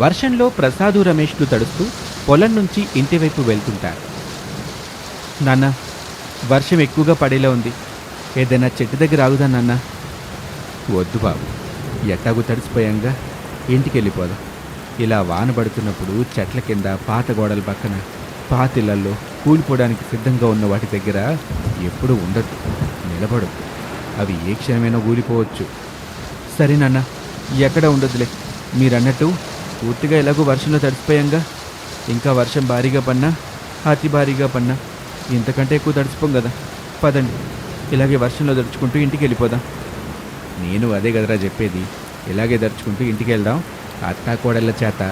వర్షంలో ప్రసాదు రమేష్లు తడుస్తూ పొలం నుంచి ఇంటివైపు వెళ్తుంటారు. నాన్న వర్షం ఎక్కువగా పడేలా ఉంది. ఏదైనా చెట్టు దగ్గర ఆగుదా నాన్న? వద్దు బాబు. ఎట్టాగు తడిసిపోయాంగా. ఇంటికి వెళ్ళిపోదాం ఇలా వాన పడుతున్నప్పుడు చెట్ల కింద పాత గోడల పక్కన పాతిళ్ళల్లో కూలిపోవడానికి సిద్ధంగా ఉన్న వాటి దగ్గర ఎప్పుడూ ఉండదు నిలబడదు అవి ఏ క్షణమైనా ఊలిపోవచ్చు. సరే నాన్న ఎక్కడ ఉండదులే మీరన్నట్టు పూర్తిగా ఎలాగో వర్షంలో తడిసిపోయాంగా. ఇంకా వర్షం భారీగా పన్నా అతి భారీగా పన్నా ఇంతకంటే ఎక్కువ తడిసిపోం కదా. పదండి ఇలాగే వర్షంలో తడుచుకుంటూ ఇంటికి వెళ్ళిపోదాం. నేను అదే కదరా చెప్పేది. ఇలాగే దడుచుకుంటూ ఇంటికి వెళ్దాం. అత్తా కోడళ్ళ చేత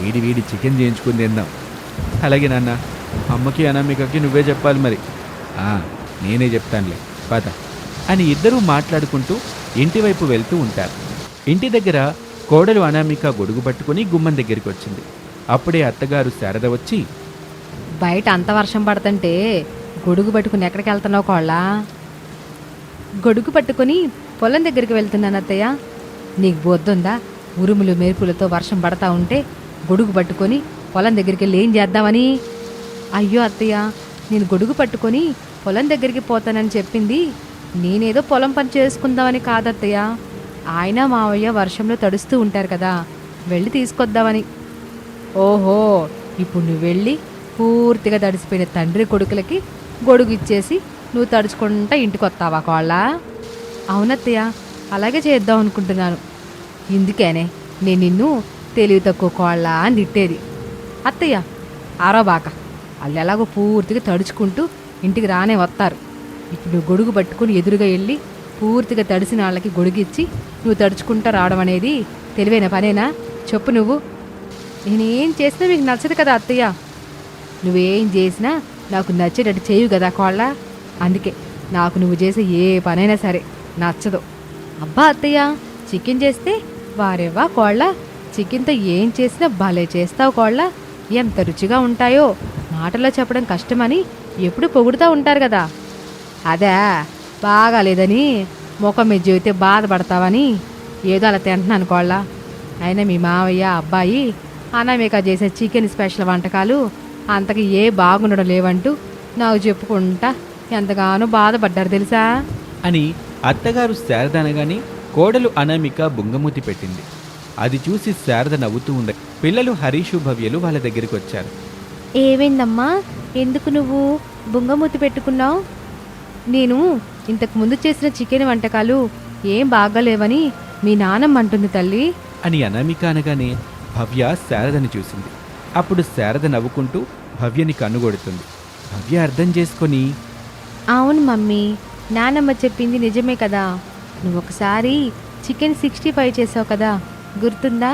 వేడి వేడి చికెన్ చేయించుకుని తిందాం. అలాగే నాన్న అమ్మకి అనామికకి నువ్వే చెప్పాలి మరి. నేనే చెప్తానులే. పద. అని ఇద్దరూ మాట్లాడుకుంటూ ఇంటి వైపు వెళ్తూ ఉంటారు. ఇంటి దగ్గర కోడలు అనామిక గొడుగు పట్టుకుని గుమ్మం దగ్గరికి వచ్చింది. అప్పుడే అత్తగారు శారద వచ్చి బయట అంత వర్షం పడుతుంటే గొడుగు పట్టుకుని ఎక్కడికి వెళ్తున్నావు కోళ్ళ? గొడుగు పట్టుకుని పొలం దగ్గరికి వెళ్తున్నాను అత్తయ్య. నీకు బొద్దుందా? ఉరుములు మెరుపులతో వర్షం పడతా ఉంటే గొడుగు పట్టుకొని పొలం దగ్గరికి వెళ్ళి ఏం చేద్దామని? అయ్యో అత్తయ్య నేను గొడుగు పట్టుకొని పొలం దగ్గరికి పోతానని చెప్పింది. నేనేదో పొలం పని చేసుకుందామని కాదత్తయ్య. ఆయన మావయ్య వర్షంలో తడుస్తూ ఉంటారు కదా వెళ్ళి తీసుకొద్దామని. ఓహో ఇప్పుడు నువ్వు వెళ్ళి పూర్తిగా తడిసిపోయిన తండ్రి కొడుకులకి గొడుగు ఇచ్చేసి నువ్వు తడుచుకుంటా ఇంటికి వస్తావా కోళ్ళ? అవునత్తయ్య అలాగే చేద్దాం అనుకుంటున్నాను. ఇందుకేనే నేను నిన్ను తెలివి తక్కువ కోళ్ళ అని తిట్టేది. అత్తయ్య ఆరో బాక. వాళ్ళు ఎలాగో పూర్తిగా తడుచుకుంటూ ఇంటికి రానే వస్తారు. ఇప్పుడు నువ్వు గొడుగు పట్టుకుని ఎదురుగా వెళ్ళి పూర్తిగా తడిసిన వాళ్ళకి గొడిగిచ్చి నువ్వు తడుచుకుంటా రావడం అనేది తెలివైన పనేనా? చెప్పు నువ్వు. నేనేం చేసినా మీకు నచ్చదు కదా అత్తయ్య. నువ్వేం చేసినా నాకు నచ్చేటట్టు చేయు కదా కోళ్ళ. అందుకే నాకు నువ్వు చేసే ఏ పనైనా సరే నచ్చదు. అబ్బా అత్తయ్య చికెన్ చేస్తే వారేవా కోళ్ళ? చికెన్తో ఏం చేసినా భలే చేస్తావు కోళ్ళ. ఎంత రుచిగా ఉంటాయో మాటలో చెప్పడం కష్టమని ఎప్పుడు పొగుడుతూ ఉంటారు కదా. అదే బాగాలేదని ముఖం మీద చెబితే బాధపడతావని ఏదో అలా తింటున్నాను కోళ్ళ. అయినా మీ మావయ్య అబ్బాయి అనామిక చేసే చికెన్ స్పెషల్ వంటకాలు అంతకి ఏ బాగుండడం లేవంటూ నాకు చెప్పుకుంటా ఎంతగానో బాధపడ్డారు తెలుసా? అని అత్తగారు శారద అనగానే కోడలు అనామిక బుంగమూతి పెట్టింది. అది చూసి శారద నవ్వుతూ ఉంది. పిల్లలు హరీషు భవ్యలు వాళ్ళ దగ్గరికి వచ్చారు. ఏమైందమ్మా? ఎందుకు నువ్వు బుంగమూతి పెట్టుకున్నావు? నేను ఇంతకు ముందు చేసిన చికెన్ వంటకాలు ఏం బాగాలేవని మీ నాన్నమ్మ అంటుంది తల్లి. అని అనామిక అనగానే భవ్య శారదని చూసింది. అప్పుడు శారద నవ్వుకుంటూ భవ్యని కన్నుగొడుతుంది భవ్య అర్థం చేసుకొని అవును మమ్మీ నానమ్మ చెప్పింది నిజమే కదా. నువ్వు ఒకసారి చికెన్ సిక్స్టీ ఫైవ్ చేసావు కదా గుర్తుందా?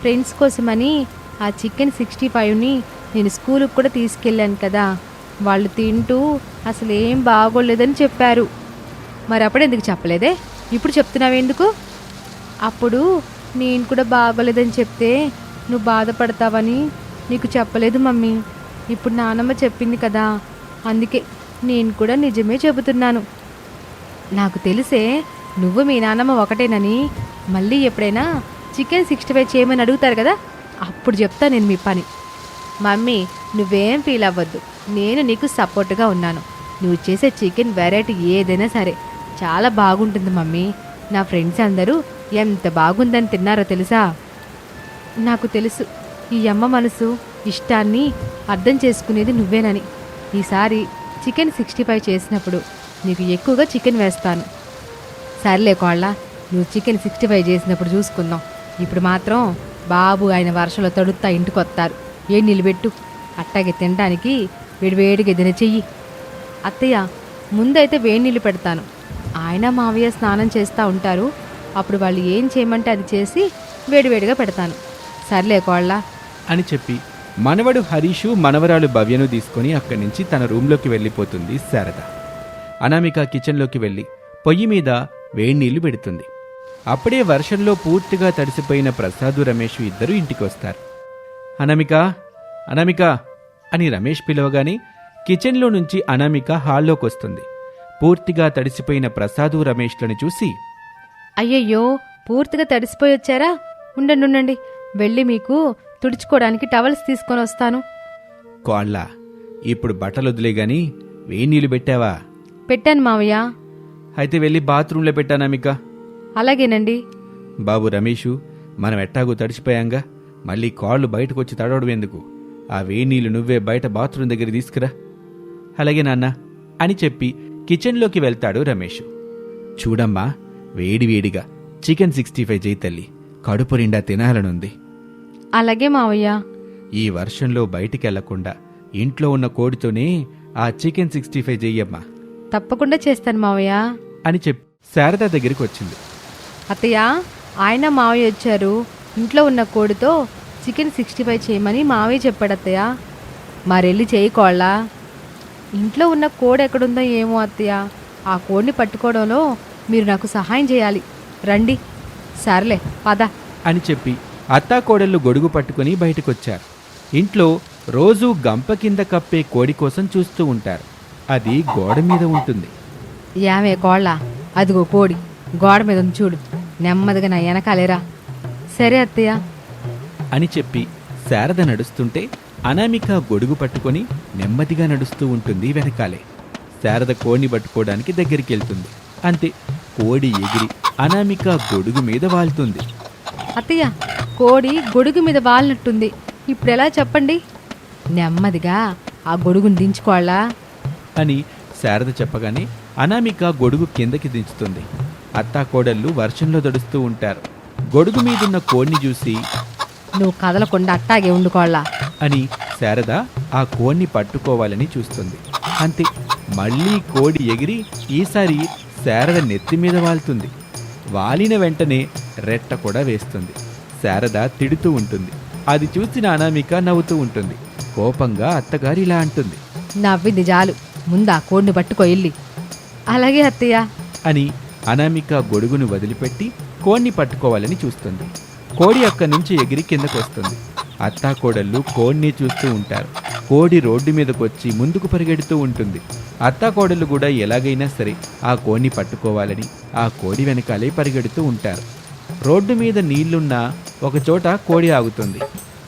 ఫ్రెండ్స్ కోసమని ఆ చికెన్ సిక్స్టీ ఫైవ్ని నేను స్కూల్కి కూడా తీసుకెళ్ళాను కదా. వాళ్ళు తింటూ అసలు ఏం బాగోలేదని చెప్పారు. మరి అప్పుడు ఎందుకు చెప్పలేదే? ఇప్పుడు చెప్తున్నావెందుకు అప్పుడు నేను కూడా బాగోలేదని చెప్తే నువ్వు బాధపడతావని నీకు చెప్పలేదు మమ్మీ. ఇప్పుడు నానమ్మ చెప్పింది కదా అందుకే నేను కూడా నిజమే చెబుతున్నాను. నాకు తెలిసే నువ్వు మీ నాన్నమ్మ ఒకటేనని మళ్ళీ ఎప్పుడైనా చికెన్ సిక్స్టీ ఫైవ్ చేయమని అడుగుతారు కదా అప్పుడు చెప్తా నేను మీ పని. మమ్మీ నువ్వేం ఫీల్ అవ్వద్దు. నేను నీకు సపోర్ట్గా ఉన్నాను. నువ్వు చేసే చికెన్ వెరైటీ ఏదైనా సరే. చాలా బాగుంటుంది మమ్మీ. నా ఫ్రెండ్స్ అందరూ ఎంత బాగుందని తిన్నారో తెలుసా? నాకు తెలుసు. ఈ అమ్మ మనసు ఇష్టాన్ని అర్థం చేసుకునేది నువ్వేనని. ఈసారి చికెన్ సిక్స్టీ ఫైవ్ చేసినప్పుడు నీకు ఎక్కువగా చికెన్ వేస్తాను. సర్లే కోళ్ళ నువ్వు చికెన్ సిక్స్టీ ఫైవ్ చేసినప్పుడు చూసుకుందాం. ఇప్పుడు మాత్రం బాబు ఆయన వర్షంలో తడుతా ఇంటికి వస్తారు ఏ నిలబెట్టు? అట్టాగే తినడానికి వేడివేడిగా ఏదైనా చెయ్యి. అత్తయ్య ముందైతే వేడి నీళ్ళు పెడతాను. ఆయన మావయ్య స్నానం చేస్తూ ఉంటారు. అప్పుడు వాళ్ళు ఏం చేయమంటే అది చేసి వేడివేడిగా పెడతాను. సర్లే కోళ్ళ. అని చెప్పి మనవడు హరీషు మనవరాలు భవ్యను తీసుకొని అక్కడి నుంచి తన రూంలోకి వెళ్ళిపోతుంది శారద. అనామిక కిచెన్లోకి వెళ్ళి పొయ్యి మీద వేడి నీళ్ళు పెడుతుంది. అప్పుడే వర్షంలో పూర్తిగా తడిసిపోయిన ప్రసాదు రమేష్ ఇద్దరు ఇంటికి వస్తారు అనామిక అనామిక అని రమేష్ పిలవగానే కిచెన్లో నుంచి అనామిక హాల్లోకి వస్తుంది పూర్తిగా తడిసిపోయిన ప్రసాదు రమేష్లను చూసి అయ్యయ్యో పూర్తిగా తడిసిపోయి వచ్చారా? ఉండండి ఉండండి. వెళ్ళి మీకు తుడుచుకోవడానికి టవల్స్ తీసుకొని వస్తాను. కోళ్ళ ఇప్పుడు బట్టలు వదిలే గాని వేడి నీళ్ళు పెట్టావా? పెట్టాను మావయ్య. అయితే వెళ్ళి బాత్రూంలో పెట్టానామిక అలాగేనండి. బాబు రమేషు మనం ఎట్టాగో తడిచిపోయాంగా మళ్ళీ కాళ్ళు బయటకు వచ్చి తడవడం ఎందుకు ఆ నీళ్ళు నువ్వే బయట బాత్రూమ్ దగ్గర తీసుకురా. అలాగే నాన్న అని చెప్పి కిచెన్లోకి వెళ్తాడు రమేష్. చూడమ్మా వేడివేడిగా చికెన్ సిక్స్టీ ఫైవ్ చేయి తల్లి కడుపు నిండా తినాలనుంది. అలాగే మావయ్య. ఈ వర్షంలో బయటికెళ్ళకుండా ఇంట్లో ఉన్న కోడితోనే ఆ చికెన్ సిక్స్టీ ఫైవ్ చెయ్యమ్మా తప్పకుండా చేస్తాను మావయ్య. అని చెప్పి శారద దగ్గరికి వచ్చింది. అత్తయ్య ఆయన మావయ్య వచ్చారు. ఇంట్లో ఉన్న కోడితో చికెన్ సిక్స్టీ ఫైవ్ చేయమని మావయ్య చెప్పాడు అత్తయ్య మరెళ్ళి చేయకోళ్ళా ఇంట్లో ఉన్న కోడి ఎక్కడుందో ఏమో అత్తయ్య. ఆ కోడిని పట్టుకోవడంలో మీరు నాకు సహాయం చేయాలి. రండి. సర్లే పద. అని చెప్పి అత్తాకోడళ్ళు గొడుగు పట్టుకుని బయటకొచ్చారు. ఇంట్లో రోజూ గంప కింద కప్పే కోడి కోసం చూస్తూ ఉంటారు. అది గోడ మీద ఉంటుంది. యామే కోళ్ళ? అదిగో కోడి గోడ మీద ఉంది చూడు. నెమ్మదిగా నా వెనకాలేరా. సరే అత్తయ్య. అని చెప్పి శారద నడుస్తుంటే అనామిక గొడుగు పట్టుకొని నెమ్మదిగా నడుస్తూ ఉంటుంది వెనకాలే. శారద కోడిని పట్టుకోవడానికి దగ్గరికి వెళ్తుంది అంతే కోడి ఎగిరి అనామిక గొడుగు మీద వాళ్తుంది. అత్తయ్య కోడి గొడుగు మీద వాలినట్టుంది. ఇప్పుడు ఎలా చెప్పండి? నెమ్మదిగా ఆ గొడుగుని దించుకోవాలా? అని శారద చెప్పగానే అనామిక గొడుగు కిందకి దించుతుంది. అత్తాకోడళ్ళు వర్షంలో దడుస్తూ ఉంటారు. గొడుగు మీదున్న కోడిని చూసి నువ్వు కదలకుండా అట్టాగే ఉండుకోవాలా? అని శారద ఆ కోడిని పట్టుకోవాలని చూస్తుంది. అంతే మళ్ళీ కోడి ఎగిరి ఈసారి శారద నెత్తి మీద వాలుతుంది. వాలిన వెంటనే రెట్ట కూడా వేస్తుంది. శారద తిడుతూ ఉంటుంది. అది చూసిన అనామిక నవ్వుతూ ఉంటుంది. కోపంగా అత్తగారు ఇలా అంటుంది. నవ్వింది చాలు ముందు ఆ కోడిని పట్టుకో వెళ్ళి అలాగే అత్తయ్య. అని అనామిక గొడుగును వదిలిపెట్టి కోడిని పట్టుకోవాలని చూస్తుంది. కోడి అక్కడి నుంచి ఎగిరి కిందకు వస్తుంది. అత్తా కోడళ్ళు కోడిని చూస్తూ ఉంటారు. కోడి రోడ్డు మీదకొచ్చి ముందుకు పరిగెడుతూ ఉంటుంది. అత్తా కోడళ్ళు కూడా ఎలాగైనా సరే ఆ కోడిని పట్టుకోవాలని ఆ కోడి వెనకాలే పరిగెడుతూ ఉంటారు. రోడ్డు మీద నీళ్ళున్న ఒకచోట కోడి ఆగుతుంది.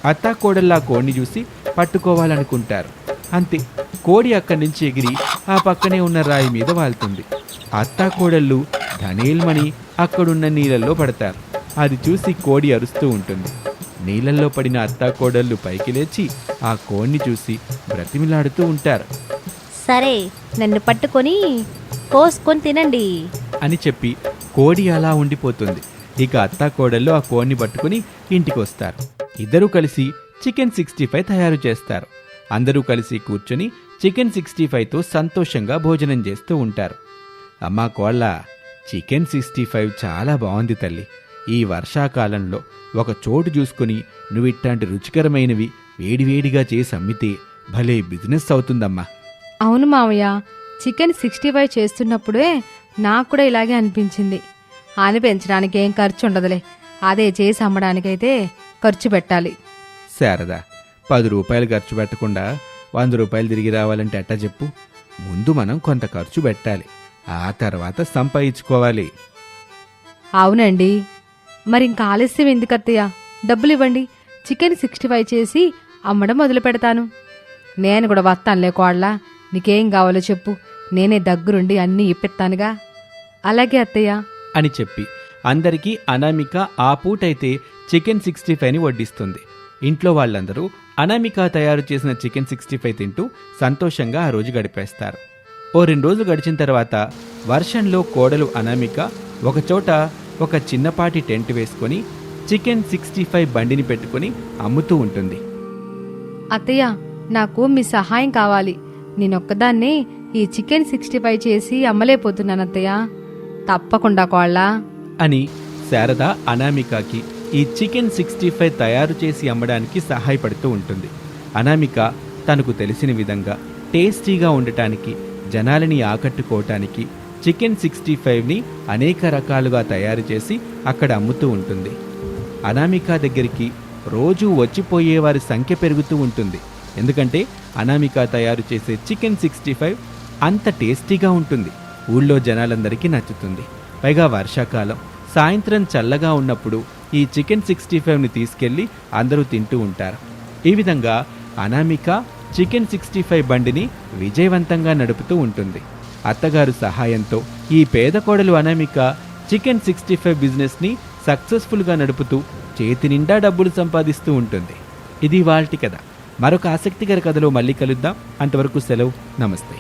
అత్తా కోడళ్ళు ఆ కోడిని చూసి పట్టుకోవాలనుకుంటారు. అంతే. కోడి అక్కడి నుంచి ఎగిరి ఆ పక్కనే ఉన్న రాయి మీద వాళ్తుంది. అత్తా కోడళ్ళు ధనేల్మని అక్కడున్న నీళ్ళల్లో పడతారు. అది చూసి కోడి అరుస్తూ ఉంటుంది. నీళ్ళల్లో పడిన అత్తా కోడళ్ళు పైకి లేచి ఆ కోడిని చూసి బ్రతిమిలాడుతూ ఉంటారు. సరే నన్ను పట్టుకొని కోసుకొని తినండి. అని చెప్పి కోడి అలా ఉండిపోతుంది. ఇక అత్తా కోడళ్ళు ఆ కోడిని పట్టుకుని ఇంటికి వస్తారు ఇద్దరూ కలిసి చికెన్ సిక్స్టీ ఫైవ్ తయారు చేస్తారు. అందరూ కలిసి కూర్చొని చికెన్ సిక్స్టీ ఫైవ్తో సంతోషంగా భోజనం చేస్తూ ఉంటారు. అమ్మా కోళ్ళ చికెన్ సిక్స్టీ ఫైవ్ చాలా బాగుంది తల్లి. ఈ వర్షాకాలంలో ఒక చోటు చూసుకుని నువ్వు ఇట్లాంటి రుచికరమైనవి వేడివేడిగా చేసి అమ్మితే భలే బిజినెస్ అవుతుందమ్మా. అవును మావయ్య చికెన్ సిక్స్టీ ఫైవ్ చేస్తున్నప్పుడే నాకు కూడా ఇలాగే అనిపించింది. ఆని పెంచడానికి ఏం ఖర్చు ఉండదులే అదే చేసి అమ్మడానికైతే ఖర్చు పెట్టాలి. శారదా పది రూపాయలు ఖర్చు పెట్టకుండా వంద రూపాయలు తిరిగి రావాలంటే ఎట్టా చెప్పు? ముందు మనం కొంత ఖర్చు పెట్టాలి. ఆ తర్వాత సంపాదించుకోవాలి. అవునండి. మరి ఇంకా ఆలస్యం ఎందుకు అత్తయ్య డబ్బులు ఇవ్వండి చికెన్ సిక్స్టీ ఫైవ్ చేసి అమ్మడం మొదలు పెడతాను. నేను కూడా వస్తానులే కోళ్ళ నీకేం కావాలో చెప్పు. నేనే దగ్గరుండి అన్నీ ఇప్పిస్తానుగా. అలాగే అత్తయ్య. అని చెప్పి అందరికీ అనామిక ఆ పూటైతే చికెన్ సిక్స్టీ ఫైవ్ని వడ్డిస్తుంది. ఇంట్లో వాళ్ళందరూ అనామిక తయారు చేసిన చికెన్ సిక్స్టీ ఫైవ్ తింటూ సంతోషంగా ఆ రోజు గడిపేస్తారు. ఓ రెండు రోజులు గడిచిన తర్వాత వర్షంలో కోడలు అనామిక ఒకచోట ఒక చిన్నపాటి టెంట్ వేసుకొని చికెన్ సిక్స్టీ ఫైవ్ బండిని పెట్టుకొని అమ్ముతూ ఉంటుంది. అత్తయ్య నాకు మీ సహాయం కావాలి. నేనొక్కదాన్నే ఈ చికెన్ సిక్స్టీ ఫైవ్ చేసి అమ్మలేకపోతున్నాను అత్తయ్య. తప్పకుండా కోళ్ళ. అని శారద అనామికకి ఈ చికెన్ సిక్స్టీ ఫైవ్ తయారు చేసి అమ్మడానికి సహాయపడుతూ ఉంటుంది. అనామిక తనకు తెలిసిన విధంగా టేస్టీగా ఉండటానికి జనాలని ఆకట్టుకోవటానికి చికెన్ సిక్స్టీ ఫైవ్ని అనేక రకాలుగా తయారు చేసి అక్కడ అమ్ముతూ ఉంటుంది. అనామిక దగ్గరికి రోజు వచ్చిపోయేవారి సంఖ్య పెరుగుతూ ఉంటుంది. ఎందుకంటే అనామిక తయారు చేసే చికెన్ సిక్స్టీ ఫైవ్ అంత టేస్టీగా ఉంటుంది. ఊళ్ళో జనాలందరికీ నచ్చుతుంది. పైగా వర్షాకాలం సాయంత్రం చల్లగా ఉన్నప్పుడు ఈ చికెన్ సిక్స్టీ ఫైవ్ని తీసుకెళ్ళి అందరూ తింటూ ఉంటారు. ఈ విధంగా అనామిక చికెన్ సిక్స్టీ ఫైవ్ బండిని విజయవంతంగా నడుపుతూ ఉంటుంది. అత్తగారు సహాయంతో ఈ పేద కోడలు అనామిక చికెన్ సిక్స్టీ ఫైవ్ బిజినెస్ని సక్సెస్ఫుల్గా నడుపుతూ చేతి నిండా డబ్బులు సంపాదిస్తూ ఉంటుంది. ఇది వాల్టి కథ. మరొక ఆసక్తికర కథలో మళ్ళీ కలుద్దాం. అంతవరకు సెలవు. నమస్తే.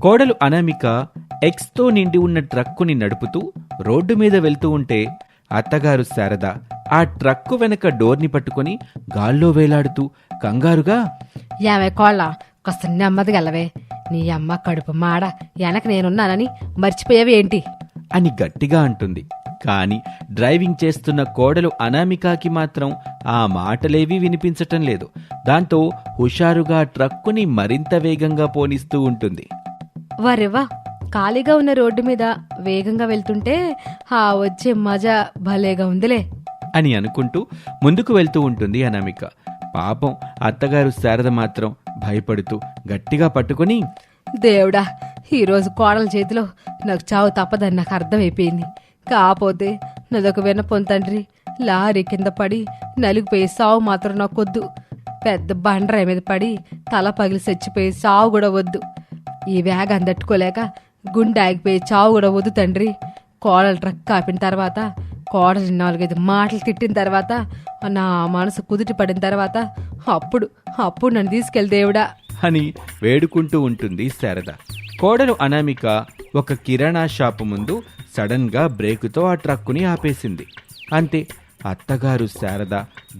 కోడలు అనామిక ఎక్స్తో నిండి ఉన్న ట్రక్కుని నడుపుతూ రోడ్డు మీద వెళ్తూ ఉంటే అత్తగారు శారద ఆ ట్రక్కు వెనక డోర్ని పట్టుకొని గాల్లో వేలాడుతూ కంగారుగా? యావే కోళ్ళ కాస్త నెమ్మదిగా వెళ్ళవే. నీ అమ్మ కడుపు మాడ వెనక నేనున్నానని మర్చిపోయావి ఏంటి? అని గట్టిగా అంటుంది. కాని డ్రైవింగ్ చేస్తున్న కోడలు అనామికాకి మాత్రం ఆ మాటలేవీ వినిపించటం లేదు. దాంతో హుషారుగా ట్రక్కుని మరింత వేగంగా పోనిస్తూ ఉంటుంది. వరెవ్వా ఖాళీగా ఉన్న రోడ్డు మీద వేగంగా వెళ్తుంటే ఆ వచ్చే మజా భలేగా ఉందిలే. అని అనుకుంటూ ముందుకు వెళ్తూ ఉంటుంది అనామిక. పాపం అత్తగారు శారద మాత్రం భయపడుతూ గట్టిగా పట్టుకొని దేవుడా ఈరోజు కోడల చేతిలో నాకు చావు తప్పదని నాకు అర్థమైపోయింది. కాపోతే నాదొక వినపం తండ్రి. లారీ కింద పడి నలిగిపోయి సావు మాత్రం నాకొద్దు పెద్ద బండరాయి మీద పడి తల పగిలి చచ్చిపోయి సావు కూడా వద్దు. ఈ వేగం తట్టుకోలేక గుండె ఆగిపోయి చావు కూడా వద్దు తండ్రి. కోడలు ట్రక్ కాపిన తర్వాత కోడలు నాలుగైదు మాటలు తిట్టిన తర్వాత నా మనసు కుదుటి పడిన తర్వాత అప్పుడు అప్పుడు నన్ను తీసుకెళ్ళి దేవుడా. అని వేడుకుంటూ ఉంటుంది శారద. కోడలు అనామిక ఒక కిరాణా షాపు ముందు సడన్గా బ్రేకుతో ఆ ట్రక్కుని ఆపేసింది. అంతే అత్తగారు శారద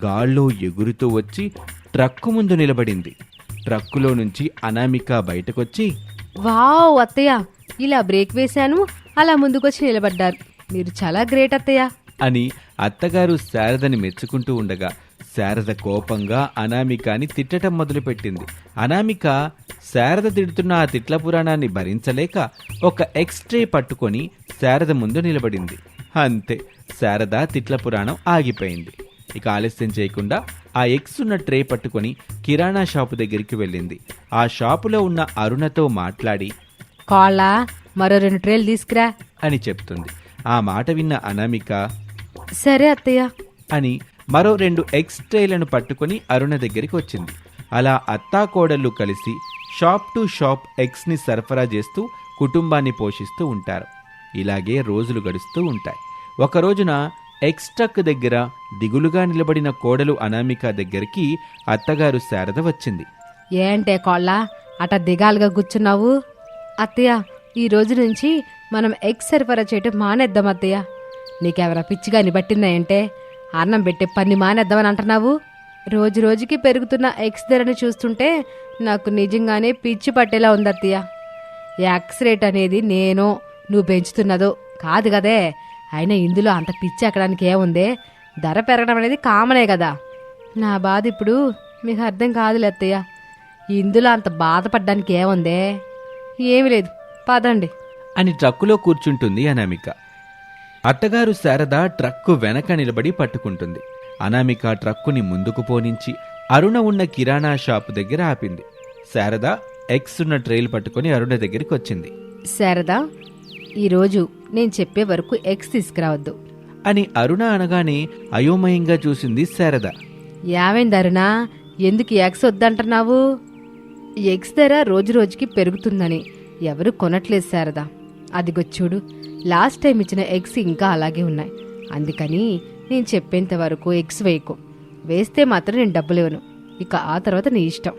గాల్లో ఎగురుతూ వచ్చి ట్రక్కు ముందు నిలబడింది. ట్రక్కులో నుంచి అనామిక బయటకొచ్చి వావ్ అత్తయ్య ఇలా బ్రేక్ వేశాను అలా ముందుకొచ్చి నిలబడ్డారు. మీరు చాలా గ్రేట్ అత్తయ్య. అని అత్తగారు శారదని మెచ్చుకుంటూ ఉండగా శారద కోపంగా అనామికాని తిట్టటం మొదలుపెట్టింది. అనామిక శారద తిడుతున్న ఆ తిట్ల పురాణాన్ని భరించలేక ఒక ఎక్స్ట్రే పట్టుకొని శారద ముందు నిలబడింది. అంతే శారద తిట్ల పురాణం ఆగిపోయింది. ఇక ఆలస్యం చేయకుండా ఆ ఎక్స్ ఉన్న ట్రే పట్టుకొని కిరాణా షాపు దగ్గరికి వెళ్ళింది. ఆ షాపులో ఉన్న అరుణతో మాట్లాడి కోళ్ళ మరో రెండు ట్రేలు తీసుకురా అని చెప్తుంది. ఆ మాట విన్న అనామిక సరే అత్తయ్య. అని మరో రెండు ఎక్స్ ట్రేలను పట్టుకొని అరుణ దగ్గరికి వచ్చింది. అలా అత్తా కోడళ్ళు కలిసి షాప్ టు షాప్ ఎగ్స్ని సరఫరా చేస్తూ కుటుంబాన్ని పోషిస్తూ ఉంటారు. ఇలాగే రోజులు గడుస్తూ ఉంటాయి. ఒక రోజున ఎగ్స్ ట్రక్ దగ్గర దిగులుగా నిలబడిన కోడలు అనామిక దగ్గరికి అత్తగారు శారద వచ్చింది. ఏంటే కోళ్ళ అట దిగాలుగా కూర్చున్నావు? అత్తయ్య ఈ రోజు నుంచి మనం ఎగ్ సరఫరా చేయటం మానేద్దాం అత్తయ్య. నీకెవరా పిచ్చిగాని పట్టిందా అన్నం పెట్టే పని మానేద్దామని అంటున్నావు? రోజు రోజుకి పెరుగుతున్న ఎక్స్ ధరని చూస్తుంటే నాకు నిజంగానే పిచ్చి పట్టేలా ఉంది అత్తయ్య ఎక్స్ రేట్ అనేది నేను నువ్వు పెంచుతున్నదో కాదు కదే. అయినా ఇందులో అంత పిచ్చి ఎక్కడానికి ఏముందే? ధర పెరగడం అనేది కామనే కదా. నా బాధ ఇప్పుడు మీకు అర్థం కాదులే అత్తయ్య. ఇందులో అంత బాధపడడానికి ఏముందే? ఏమి లేదు. పదండి. అని ట్రక్కులో కూర్చుంటుంది అనామిక. అత్తగారు శారద ట్రక్కు వెనక నిలబడి పట్టుకుంటుంది. అనామిక ట్రక్కుని ముందుకు పోనించి అరుణ ఉన్న కిరాణా షాపు దగ్గర ఆపింది. శారద ఎక్స్ ఉన్న ట్రైల్ పట్టుకొని అరుణ దగ్గరికి వచ్చింది. శారదా ఈరోజు నేను చెప్పే వరకు ఎగ్స్ తీసుకురావద్దు. అని అరుణ అనగానే అయోమయంగా చూసింది శారద. యావైంది అరుణా ఎందుకు ఎగ్స్ వద్దంటున్నావు? ఎగ్స్ ధర రోజు రోజుకి పెరుగుతుందని ఎవరు కొనట్లేదు శారదా. అదిగో చూడు లాస్ట్ టైం ఇచ్చిన ఎగ్స్ ఇంకా అలాగే ఉన్నాయి. అందుకని నేను చెప్పేంత వరకు ఎగ్స్ వేయకు. వేస్తే మాత్రం నేను డబ్బులు ఇవ్వను. ఇక ఆ తర్వాత నీ ఇష్టం.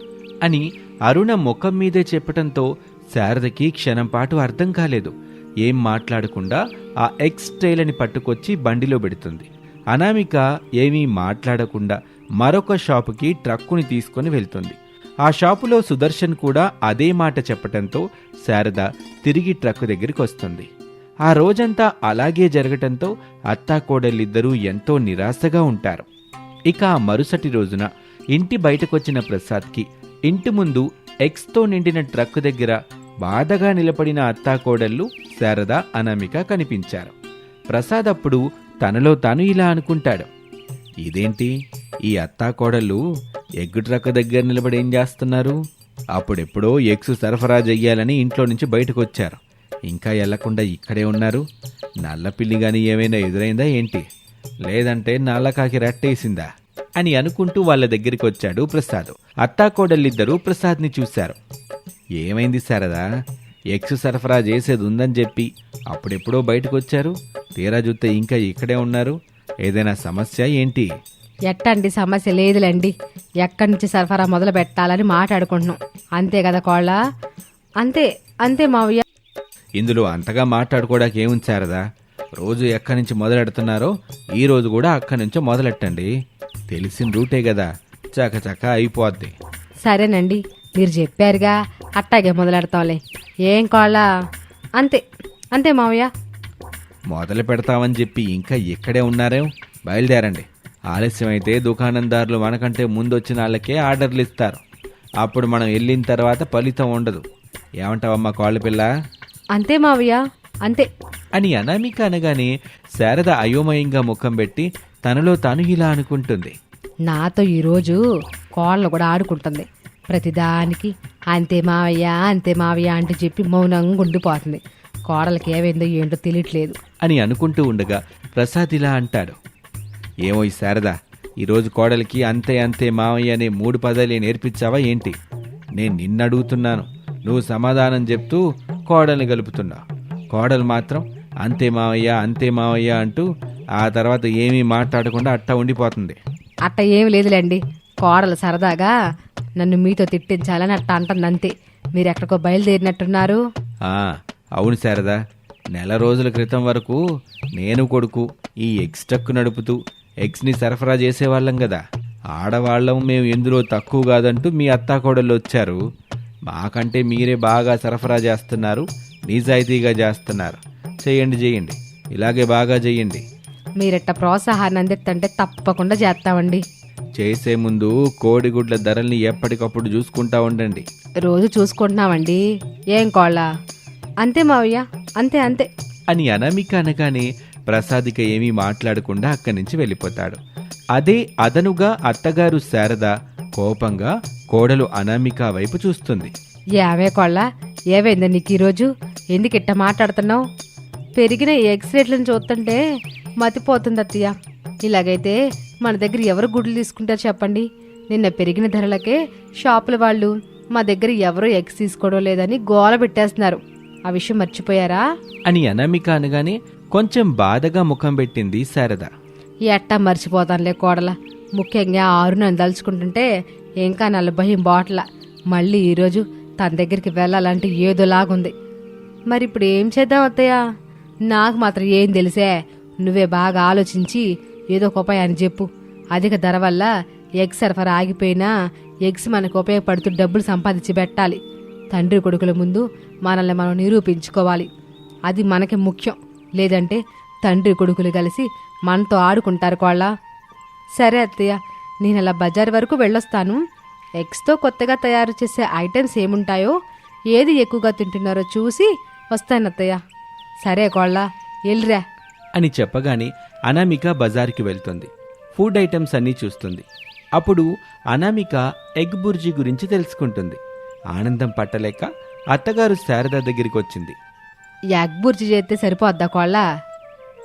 అని అరుణ ముఖం మీదే చెప్పటంతో శారదకి క్షణం పాటు అర్థం కాలేదు. ఏం మాట్లాడకుండా ఆ ఎగ్స్ ట్రైలని పట్టుకొచ్చి బండిలో పెడుతుంది. అనామిక ఏమీ మాట్లాడకుండా మరొక షాపుకి ట్రక్కుని తీసుకొని వెళ్తుంది. ఆ షాపులో సుదర్శన్ కూడా అదే మాట చెప్పటంతో శారద తిరిగి ట్రక్కు దగ్గరికి వస్తుంది. ఆ రోజంతా అలాగే జరగటంతో అత్తాకోడలిద్దరూ ఎంతో నిరాశగా ఉంటారు. ఇక ఆ మరుసటి రోజున ఇంటి బయటకొచ్చిన ప్రసాద్కి ఇంటి ముందు ఎక్స్తో నిండిన ట్రక్ దగ్గర బాధగా నిలబడిన అత్తాకోడళ్ళు శారద అనామిక కనిపించారు. ప్రసాద్ అప్పుడు తనలో తాను ఇలా అనుకుంటాడు. ఇదేంటి? ఈ అత్తాకోడలు ఎగ్గు ట్రక్ దగ్గర నిలబడి ఏం చేస్తున్నారు? అప్పుడెప్పుడో ఎగ్స్ సరఫరా చెయ్యాలని ఇంట్లో నుంచి బయటకు వచ్చారు ఇంకా వెళ్ళకుండా ఇక్కడే ఉన్నారు. నల్ల పిల్లి గాని ఏమైనా ఎదురైందా ఏంటి? లేదంటే నల్లకాకి రెట్టేసిందా? అని అనుకుంటూ వాళ్ళ దగ్గరికి వచ్చాడు ప్రసాద్. అత్తాకోడళ్ళిద్దరూ ప్రసాద్ని చూశారు. ఏమైంది శారదా? ఎగ్స్ సరఫరా చేసేది ఉందని చెప్పి అప్పుడెప్పుడో బయటకు వచ్చారు తీరా చూస్తే ఇంకా ఇక్కడే ఉన్నారు. ఏదైనా సమస్య ఏంటి? ఎట్టండి సమస్య లేదులేండి. ఎక్కడి నుంచి సరఫరా మొదలు పెట్టాలని మాట్లాడుకుంటున్నాం. అంతే కదా కోళ్ళ? అంతే అంతే మావయ్య. ఇందులో అంతగా మాట్లాడుకోవడానికి ఏముంది శారదా? రోజు ఎక్కడి నుంచి మొదలెడుతున్నారో ఈ రోజు కూడా అక్కడి నుంచో మొదలెట్టండి. తెలిసిన రూటే కదా చకచక అయిపోద్ది. సరేనండి మీరు చెప్పారుగా అట్టాగే మొదలెడతాంలే. ఏం కోళ్ళ? అంతే అంతే మావయ్య. మొదలు పెడతామని చెప్పి ఇంకా ఇక్కడే ఉన్నారేం? బయలుదేరండి. ఆలస్యమైతే దుకాణందారులు మనకంటే ముందు వచ్చిన వాళ్ళకే ఆర్డర్లు ఇస్తారు. అప్పుడు మనం వెళ్ళిన తర్వాత ఫలితం ఉండదు. ఏమంటావమ్మా కోళ్ళ పిల్ల? అంతే మావయ్య అంతే. అని అనామిక అనగానే శారద అయోమయంగా ముఖం పెట్టి తనలో తాను ఇలా అనుకుంటుంది. నాతో ఈరోజు కోళ్ళ కూడా ఆడుకుంటుంది. ప్రతిదానికి అంతే మావయ్య అంతే మావయ్య అంటే చెప్పి మౌనంగా ఉండిపోతుంది. కోడలకి ఏమైందో ఏంటో తెలియట్లేదు. అని అనుకుంటూ ఉండగా ప్రసాద్ ఇలా అంటాడు. ఏమో ఈ శారద ఈరోజు కోడలికి అంతే అంతే మావయ్య అనే మూడు పదాలే నేర్పించావా ఏంటి? నేను నిన్ను అడుగుతున్నాను నువ్వు సమాధానం చెప్తూ కోడల్ని గలుపుతున్నావు కోడలు మాత్రం అంతే మావయ్య అంతే మావయ్య అంటూ ఆ తర్వాత ఏమీ మాట్లాడకుండా అట్టా ఉండిపోతుంది. అట్ట ఏమి లేదులేండి. కోడలు సరదాగా నన్ను మీతో తిట్టించాలని అట్ట అంటుంది అంతే మీరు ఎక్కడికో బయలుదేరినట్టున్నారు. అవును శారదా. నెల రోజుల క్రితం వరకు నేను కొడుకు ఈ ఎగ్స్ ట్రక్ నడుపుతూ ఎగ్స్ని సరఫరా చేసేవాళ్ళం కదా ఆడవాళ్ళం మేము ఎందులో తక్కువ కాదంటూ మీ అత్తాకోడళ్ళు వచ్చారు. మాకంటే మీరే బాగా సరఫరా చేస్తున్నారు నిజాయితీగా చేస్తున్నారు. చేయండి చేయండి. ఇలాగే బాగా చేయండి. మీరెట్ట ప్రోత్సాహాన్ని అందిస్తుంటే తప్పకుండా చేస్తామండి. చేసే ముందు కోడిగుడ్ల ధరల్ని ఎప్పటికప్పుడు చూసుకుంటా ఉండండి. రోజు చూసుకుంటున్నామండి. ఏం కోళ్ళ? అంతే మావయ్య అంతే అంతే. అని అనామిక అనగానే ప్రసాదిక ఏమీ మాట్లాడకుండా అక్కడి నుంచి వెళ్ళిపోతాడు. అదే అదనుగా అత్తగారు శారద కోపంగా కోడలు అనామిక వైపు చూస్తుంది. ఏమే కోళ్ళ ఏమైందా నీకు ఈరోజు? ఎందుకు ఇట్ట మాట్లాడుతున్నావు? పెరిగిన ఎగ్స్ రేట్లను చూస్తుంటే మతిపోతుంది అత్తయ్య. ఇలాగైతే మన దగ్గర ఎవరు గుడ్లు తీసుకుంటారు చెప్పండి? నిన్న పెరిగిన ధరలకే షాపుల వాళ్ళు మా దగ్గర ఎవరు ఎగ్స్ తీసుకోవడం లేదని గోల పెట్టేస్తున్నారు. ఆ విషయం మర్చిపోయారా? అని అనామిక అనగానే కొంచెం బాధగా ముఖం పెట్టింది శారద. ఎట్టా మర్చిపోతానులే కోడల. ముఖ్యంగా ఆరు నన్ను తలుచుకుంటుంటే ఇంకా నలభై బాటల. మళ్ళీ ఈరోజు తన దగ్గరికి వెళ్ళాలంటే ఏదోలాగుంది. మరి ఇప్పుడు ఏం చేద్దాం అత్తయ్య? నాకు మాత్రం ఏం తెలిసే. నువ్వే బాగా ఆలోచించి ఏదో ఒక ఉపాయాన్ని చెప్పు. అధిక ధర వల్ల ఎగ్స్ సరఫరా ఆగిపోయినా ఎగ్స్ మనకు ఉపయోగపడుతూ డబ్బులు సంపాదించి పెట్టాలి. తండ్రి కొడుకుల ముందు మనల్ని మనం నిరూపించుకోవాలి. అది మనకి ముఖ్యం. లేదంటే తండ్రి కొడుకులు కలిసి మనతో ఆడుకుంటారు కోళ్ళ. సరే అత్తయ్య నేను అలా బజార్ వరకు వెళ్ళొస్తాను. ఎగ్స్తో కొత్తగా తయారు చేసే ఐటమ్స్ ఏముంటాయో ఏది ఎక్కువగా తింటున్నారో చూసి వస్తాను అత్తయ్య. సరే కోళ్ళ ఎల్రా. అని చెప్పగానే అనామిక బజార్కి వెళ్తుంది. ఫుడ్ ఐటమ్స్ అన్నీ చూస్తుంది. అప్పుడు అనామిక ఎగ్ బుర్జీ గురించి తెలుసుకుంటుంది. ఆనందం పట్టలేక అత్తగారు శారద దగ్గరికి వచ్చింది. ఎగ్ బుర్జీ చేస్తే సరిపోద్దా కోళ్ళ?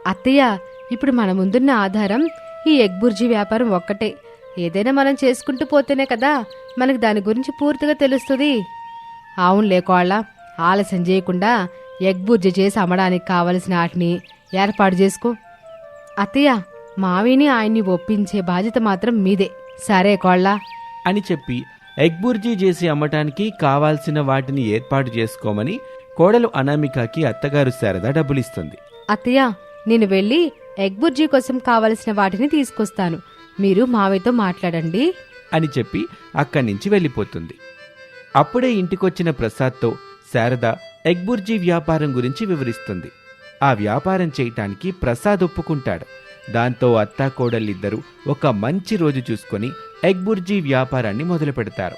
అత్తయ్య ఇప్పుడు మన ముందున్న ఆధారం ఈ ఎగ్ బుర్జీ వ్యాపారం ఒక్కటే. ఏదైనా మనం చేసుకుంటూ పోతేనే కదా మనకు దాని గురించి పూర్తిగా తెలుస్తుంది. అవునులే కోళ్ళ ఆలస్యం చేయకుండా ఎగ్ బుర్జీ చేసి అమ్మడానికి కావలసిన వాటిని ఏర్పాటు చేసుకో. అత్తయ్య మావిని ఆయన్ని ఒప్పించే బాధ్యత మాత్రం మీదే. సరే కోళ్ళ. అని చెప్పి ఎగ్ బుర్జీ చేసి అమ్మటానికి కావాల్సిన వాటిని ఏర్పాటు చేసుకోమని కోడలు అనామికకి అత్తగారు శారద డబ్బులిస్తుంది. అత్తయ్య నేను వెళ్ళి ఎగ్ బుర్జీ కోసం కావలసిన వాటిని తీసుకొస్తాను. మీరు మావయ్యతో మాట్లాడండి. అని చెప్పి అక్కడి నుంచి వెళ్ళిపోతుంది. అప్పుడే ఇంటికొచ్చిన ప్రసాద్తో శారద ఎగ్ బుర్జీ వ్యాపారం గురించి వివరిస్తుంది. ఆ వ్యాపారం చేయటానికి ప్రసాద్ ఒప్పుకుంటాడు. దాంతో అత్తా కోడళ్ళిద్దరూ ఒక మంచి రోజు చూసుకొని ఎగ్ బుర్జీ వ్యాపారాన్ని మొదలు పెడతారు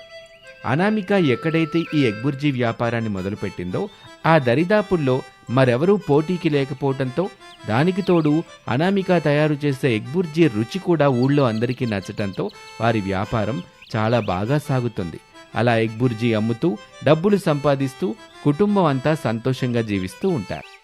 అనామిక ఎక్కడైతే ఈ ఎగ్బుర్జీ వ్యాపారాన్ని మొదలుపెట్టిందో ఆ దరిదాపుల్లో మరెవరూ పోటీకి లేకపోవడంతో దానికి తోడు అనామిక తయారు చేసే ఎగ్బుర్జీ రుచి కూడా ఊళ్ళో అందరికీ నచ్చటంతో వారి వ్యాపారం చాలా బాగా సాగుతుంది. అలా ఎగ్బుర్జీ అమ్ముతూ డబ్బులు సంపాదిస్తూ కుటుంబం అంతా సంతోషంగా జీవిస్తూ ఉంటారు.